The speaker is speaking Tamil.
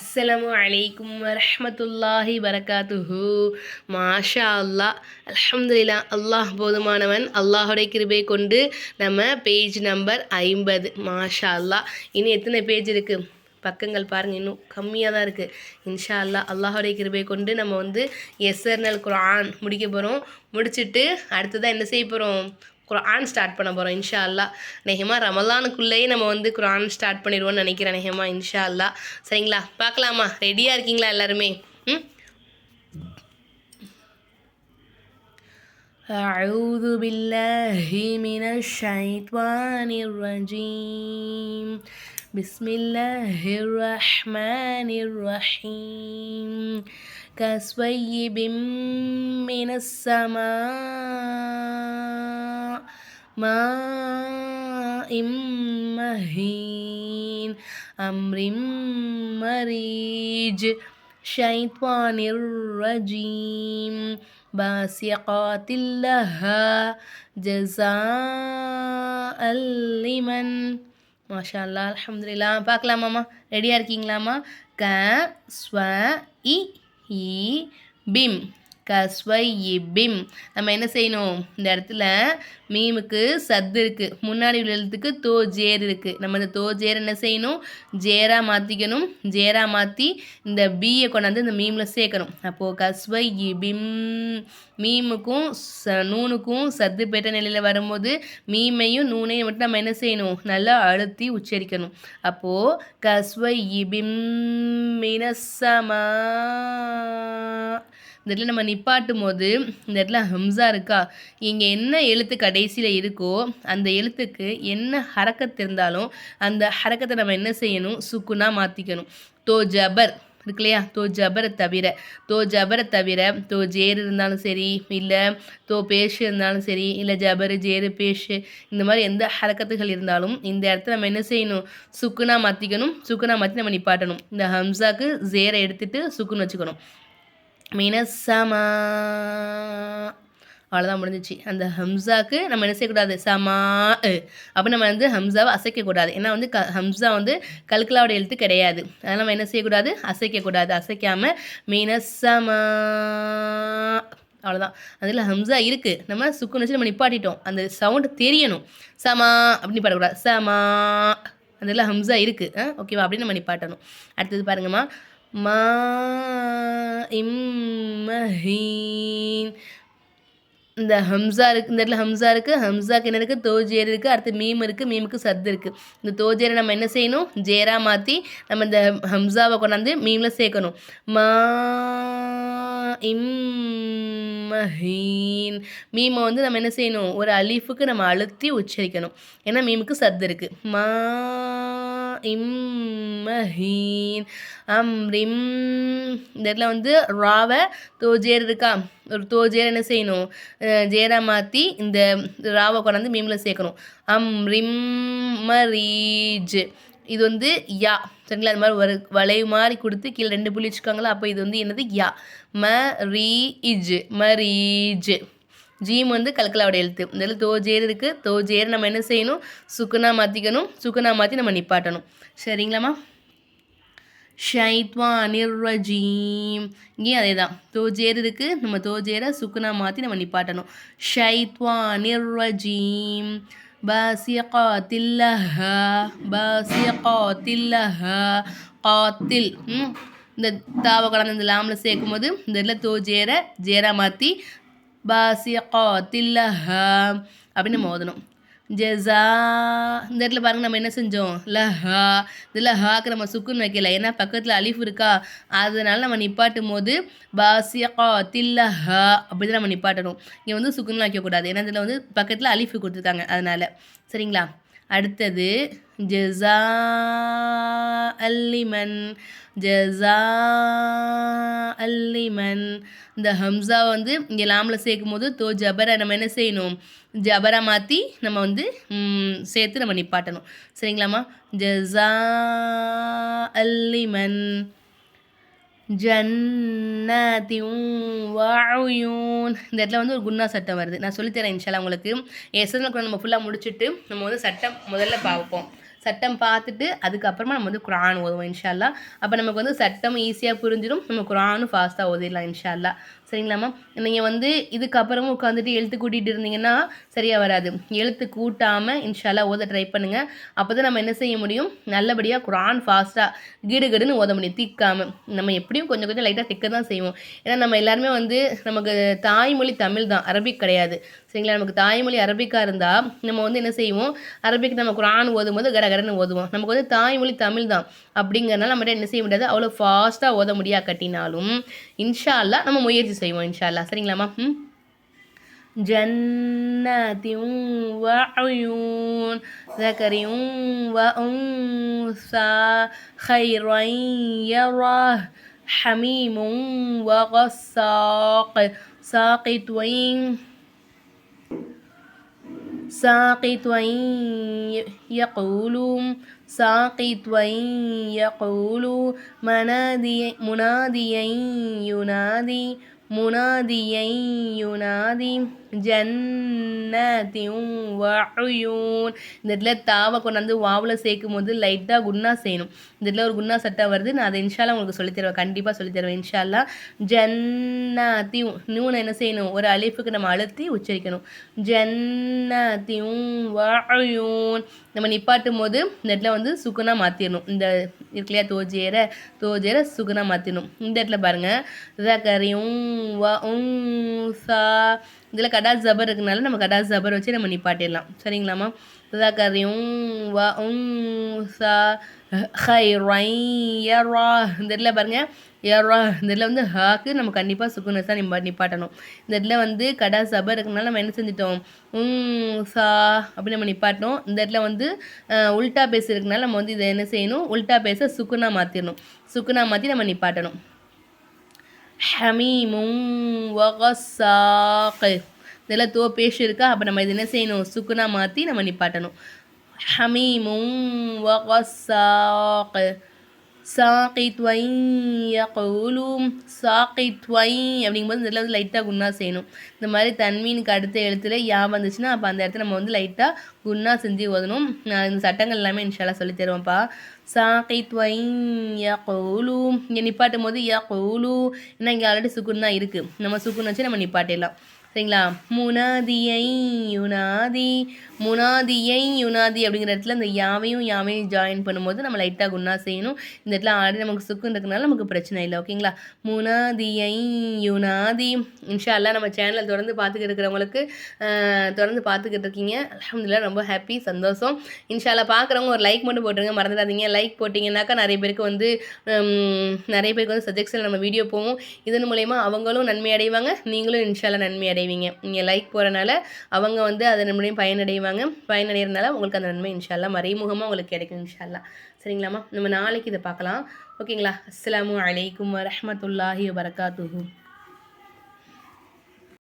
அஸ்ஸலாமு அலைக்கும் வரமத்துல்லாஹி வரகாத்துஹு. மாஷா அல்லாஹ் அலமதுல்லா அல்லாஹ் போதுமானவன். அல்லாஹுடைய கிருபை கொண்டு நம்ம பேஜ் நம்பர் ஐம்பது. மாஷா அல்லாஹ் இனி எத்தனை பேஜ் இருக்குது பக்கங்கள் பாருங்கள் இன்னும் கம்மியாக தான் இருக்குது இன்ஷா அல்லாஹ் அல்லாஹுடைய கிருபை கொண்டு நம்ம வந்து எஸ்எர்னல் குரான் முடிக்க போகிறோம் முடிச்சுட்டு அடுத்ததாக என்ன செய்ய போகிறோம் குரான் ஸ்டார்ட் பண்ண போகிறோம் இன்ஷா அல்லாஹ் நெஹமா ரமலானுக்குள்ளேயே நம்ம வந்து குரான் ஸ்டார்ட் பண்ணிடுவோம்னு நினைக்கிறேன் நெஹமா இன்ஷா அல்லாஹ் சரிங்களா பார்க்கலாமா ரெடியாக இருக்கீங்களா எல்லாருமே ம் أعوذ بالله من الشيطان الرجيم بسم الله الرحمن الرحيم كصيب من السماء ماء مهين أمر مريج شيطان الرجيم باسقات لها جزاء لمن மாஷா அல்லா அல்ஹம்துலில்லா பார்க்கலாமாம்மா ரெடியாக இருக்கீங்களாம்மா க ஸ்வ இ இ பிம் கஸ்வை இ நம்ம என்ன செய்யணும்? இந்த இடத்துல மீமுக்கு சத்து இருக்குது முன்னாடி உள்ள எழுத்துக்கு தோ ஜேர் இருக்குது நம்ம இந்த தோ ஜேர் என்ன செய்யணும்? ஜேரா மாற்றிக்கணும் ஜேரா மாற்றி இந்த பியை கொண்டாந்து இந்த மீமில் சேர்க்கணும். அப்போது கஸ்வை இ மீமுக்கும் ச நூனுக்கும் சத்து பெற்ற நிலையில் வரும்போது மீமையும் நூனையும் மட்டும் நம்ம என்ன செய்யணும்? நல்லா அழுத்தி உச்சரிக்கணும். அப்போது கஸ்வையிபிம். மினசமா. இந்த இடத்துல நம்ம நிப்பாட்டும் போது இந்த இடத்துல ஹம்சா இருக்கா? இங்கே என்ன எழுத்து கடைசியில் இருக்கோ அந்த எழுத்துக்கு என்ன ஹரக்கத்து இருந்தாலும் அந்த ஹரக்கத்தை நம்ம என்ன செய்யணும்? சுக்குனா மாற்றிக்கணும் தோ ஜபர் இருக்கு இல்லையா? தோ ஜபரை தவிர தோ ஜபரை தவிர தோ ஜேர் இருந்தாலும் சரி இல்லை தோ பேஷ் இருந்தாலும் சரி இல்லை ஜபரு ஜேரு பேஷு இந்த மாதிரி எந்த ஹரக்கத்துகள் இருந்தாலும் இந்த இடத்துல நம்ம என்ன செய்யணும்? சுக்குனா மாற்றிக்கணும் சுக்குனா மாற்றி நம்ம நிப்பாட்டணும். இந்த ஹம்சாக்கு ஜேரை எடுத்துகிட்டு சுக்குன்னு வச்சுக்கணும். மினசமா. அவ்வளோதான் முடிஞ்சிச்சு. அந்த ஹம்சாவுக்கு நம்ம என்ன செய்யக்கூடாது? சமா அப்போ நம்ம வந்து ஹம்சாவை அசைக்கக்கூடாது. ஏன்னா வந்து க ஹம்சா வந்து கல்கலாவோட எழுத்து கிடையாது. அதனால் நம்ம என்ன செய்யக்கூடாது? அசைக்கக்கூடாது. அசைக்காமல் மினசமா. அவ்வளோதான் அதில் ஹம்சா இருக்குது நம்ம சுக்குன்னு வச்சு நம்ம நிப்பாட்டிட்டோம். அந்த சவுண்டு தெரியணும். சமா அப்படின்னு பாடக்கூடாது சமா. அதில் ஹம்சா இருக்குது ஓகேவா அப்படின்னு நம்ம நிப்பாட்டணும். அடுத்தது பாருங்கம்மா. மா இம்மஹீன் இந்த ஹம்சா இருக்குது இந்த இடத்துல ஹம்சா இருக்குது ஹம்சாக்கு என்ன இருக்குது தோஜேர் இருக்குது அடுத்து மீம் இருக்குது மீமுக்கு சத்து இருக்குது இந்த தோஜேரை நம்ம என்ன செய்யணும்? ஜேரா மாற்றி நம்ம இந்த ஹம்சாவை கொண்டாந்து மீமில் சேர்க்கணும். மா இம்மஹீன் மீமை வந்து நம்ம என்ன செய்யணும்? ஒரு அலீஃபுக்கு நம்ம அழுத்தி உச்சரிக்கணும். ஏன்னா மீமுக்கு சத்து இருக்குது மா இம்மஹீன். அம்ரிம். இந்த இடத்துல வந்து ராவை தோஜேர் இருக்கா ஒரு தோஜேர் என்ன செய்யணும்? ஜேரா மாற்றி இந்த ராவை கொண்டாந்து மீமில் சேர்க்கணும். அம்ரிம் மரீஜ். இது வந்து யா. சரிங்களா? அது மாதிரி ஒரு வளைவு மாதிரி கொடுத்து கீழே ரெண்டு புள்ளி வச்சுக்காங்களா அப்போ இது வந்து என்னது? யா. ம ரீ இஜ் மரீஜ். ஜீம் வந்து கல்கலாவோட எழுத்து. இந்த எழுத்து தோஜேர் இருக்குது தோ ஜேர் நம்ம என்ன செய்யணும்? சுக்குனா மாற்றிக்கணும் சுக்குனா மாற்றி நம்ம நிப்பாட்டணும். சரிங்களாம்மா? ஷைத்வா ரஜீம் இங்கேயும் அதே தான் தோஜேர் இருக்குது நம்ம தோஜேரை சுக்குனா மாற்றி நம்ம நிப்பாட்டணும். ஷைத்வானிர் ரஜீம் பாசியகாத்தில்லஹா பாசியகாத்தில்லஹா காத்தில். இந்த தாவை கலந்து இந்த லாமில் சேர்க்கும் போது இந்த இடத்துல தோஜேரை ஜேரா மாற்றி பாசியகாத்தில்லஹா அப்படின்னு நம்ம ஓதணும். ஜெசா. இந்த இடத்துல பாருங்க நம்ம என்ன செஞ்சோம்? லஹா. இது லஹாக்கு நம்ம சுக்குன்னு வைக்கல. ஏன்னா பக்கத்தில் அலிஃப் இருக்கா? அதனால நம்ம நிப்பாட்டும் போது பாசியகா தில்லஹா அப்படி தான் நம்ம நிப்பாட்டணும். இங்கே வந்து சுக்குன்னு வைக்கக்கூடாது. ஏன்னா இதில் வந்து பக்கத்தில் அலிஃப் கொடுத்துருக்காங்க அதனால். சரிங்களா? அடுத்தது ஜெசா அல்லிமன் ஜெசா அல்லிமன் இந்த ஹம்சா வந்து இங்கே லாமில் சேர்க்கும் போது தோ ஜபரை நம்ம என்ன செய்யணும்? ஜபரா மாற்றி நம்ம வந்து சேர்த்து நம்ம நிப்பாட்டணும். சரிங்களாம்மா? ஜெசா அல்லிமன் ஜன்னதியும் வாயும் இந்த இடத்துல வந்து ஒரு குன்னா சட்டம் வருது. நான் சொல்லித்தரேன் இன்ஷாலா உங்களுக்கு. எஸ்எஸ்எல் கூட நம்ம ஃபுல்லாக முடிச்சுட்டு நம்ம வந்து சட்டம் முதல்ல பார்ப்போம். சட்டம் பார்த்துட்டு அதுக்கப்புறமா நம்ம வந்து குரான் ஓதுவோம் இன்ஷால்லா அப்போ நமக்கு வந்து சட்டம் ஈஸியாக புரிஞ்சிடும் நம்ம குரானும் ஃபாஸ்ட்டாக ஓதிடலாம் இன்ஷால்லா சரிங்களாம்மா நீங்கள் வந்து இதுக்கப்புறமும் உட்காந்துட்டு எழுத்து கூட்டிகிட்டு இருந்தீங்கன்னா சரியாக வராது. எழுத்து கூட்டாமல் இன்ஷால்லா ஓத ட்ரை பண்ணுங்கள் அப்போ தான் நம்ம என்ன செய்ய முடியும்? நல்லபடியாக குரான் ஃபாஸ்ட்டாக கிடு கிடுன்னு ஓத முடியும். திக்காமல் நம்ம எப்படியும் கொஞ்சம் கொஞ்சம் லைட்டாக திக்க தான் செய்வோம். ஏன்னா நம்ம எல்லாருமே வந்து நமக்கு தாய்மொழி தமிழ் தான். அரபிக் கிடையாது. சரிங்களா? நமக்கு தாய்மொழி அரபிக்காக இருந்தால் நம்ம வந்து என்ன செய்வோம்? அரபிக் நம்ம குரான் ஓதும் போது கடகடன்னு ஓதுவோம். நமக்கு வந்து தாய்மொழி தமிழ் தான். அப்படிங்கிறனால நம்மகிட்ட என்ன செய்ய முடியாது? அவ்வளோ ஃபாஸ்ட்டாக ஓத முடியா கட்டினாலும் இன்ஷா அல்லா நம்ம முயற்சி செய்வோம் இன்ஷா அல்லா சரிங்களாம்மா ம் جنات وعيون ذكر وأنثى خيرا يراه حميم وغساق ساقط وين ساقط وين يقول ساقط وين يقول منادي مناديا ينادي முனாதியை யுனாதி ஜன்னதியும் வயுன் இந்த இடத்துல தாவை கொண்டாந்து வாவில் சேர்க்கும் போது லைட்டாக குன்னா செய்யணும். இந்த இடத்துல ஒரு குன்னா சட்டை வருது. நான் அதை இன்ஷால்லாம் உங்களுக்கு சொல்லித்தருவேன் கண்டிப்பாக சொல்லித்தருவேன் இன்ஷால்லா ஜன்னதியும் நூனை என்ன செய்யணும்? ஒரு அழிப்புக்கு நம்ம அழுத்தி உச்சரிக்கணும். ஜன்னதியும் வயுன் நம்ம நிப்பாட்டும் போது இந்த இடத்துல வந்து சுகுனா மாற்றிடணும் இந்த இருக்கலையா தோஜேர? தோஜேர சுகுனா மாற்றிடணும் இந்த இடத்துல பாருங்கள் கரியும் சா. இதில் கடா ஜபர் இருக்கனால நம்ம கடா ஜபர் வச்சு நம்ம நிப்பாட்டிடலாம். சரிங்களாம்மா கதையும் வ உம் சா ஹை ரை. யரா இந்த இடத்துல பாருங்கள் யரா இந்த இடத்துல வந்து ஹாக்கு நம்ம கண்டிப்பாக சுக்குனஸாக நிப்பா நிப்பாட்டணும். இந்த இடத்துல வந்து கடா சபர் இருக்கனால நம்ம என்ன செஞ்சிட்டோம்? உம் சா அப்படி நம்ம நிப்பாட்டணும் இந்த இடத்துல வந்து உல்ட்டா பேச இருக்கனால நம்ம வந்து இதை என்ன செய்யணும்? உல்ட்டா பேச சுக்குனா மாற்றிடணும் சுக்குனா மாற்றி நம்ம நிப்பாட்டணும். ஹமீமும் வகசாக்கு இதெல்லாம் தோ பேஷ் இருக்கா அப்போ நம்ம இது என்ன செய்யணும்? சுக்குனா மாற்றி நம்ம நிப்பாட்டணும். ஹமீமும் வகசாக் சாக்கித்வை யகூலும் சாக்கித்வை அப்படிங்கும்போது இதில் வந்து லைட்டாக குன்னா செய்யணும். இந்த மாதிரி தன்மீனுக்கு அடுத்த எழுத்துல யா வந்துச்சுன்னா அப்போ அந்த இடத்துல நம்ம வந்து லைட்டாக குன்னா செஞ்சு ஓதணும். இந்த சட்டங்கள் எல்லாமே இன்ஷாலா சொல்லி தருவோம்ப்பா. தருவேன்ப்பா சாக்கித்வை யகூலும் இங்கே நிப்பாட்டும் போது யகூலு. ஏன்னா இங்கே ஆல்ரெடி சுக்குன் தான் இருக்குது நம்ம சுக்குன்னு வச்சு நம்ம நிப்பாட்டிடலாம். சரிங்களா? முனாதியை யுனாதி முனாதியை யுனாதி அப்படிங்கிற இடத்துல அந்த யாவையும் யாவையும் ஜாயின் பண்ணும்போது நம்ம லைட்டாக குன்னா செய்யணும். இந்த இடத்துல ஆல்ரெடி நமக்கு சுக்குன்னு இருக்கிறதுனால நமக்கு பிரச்சனை இல்லை ஓகேங்களா? முனாதியை யுனாதி. இன்ஷா எல்லாம் நம்ம சேனலில் தொடர்ந்து பார்த்துக்கிட்டு இருக்கிறவங்களுக்கு தொடர்ந்து பார்த்துக்கிட்டு இருக்கீங்க. அலமதுல்லா ரொம்ப ஹாப்பி சந்தோஷம். இன்ஷால்லா பார்க்குறவங்க ஒரு லைக் மட்டும் போட்டுருங்க மறந்துடாதீங்க. லைக் போட்டிங்கனாக்கா நிறைய பேருக்கு வந்து நிறைய பேருக்கு வந்து சஜெக்ஷன் நம்ம வீடியோ போவோம். இதன் மூலயமா அவங்களும் நன்மை அடைவாங்க. நீங்களும் இன்ஷால்லா நன்மை பயனடைவீங்க. நீங்கள் லைக் போகிறனால அவங்க வந்து அதை நம்மளையும் பயனடைவாங்க. பயனடைகிறதுனால உங்களுக்கு அந்த நன்மை இன்ஷால்லா மறைமுகமாக உங்களுக்கு கிடைக்கும் இன்ஷால்லா சரிங்களாம்மா? நம்ம நாளைக்கு இதை பார்க்கலாம். ஓகேங்களா? அஸ்லாம் வலைக்கம் வரமத்துல்லாஹி வரகாத்துஹூ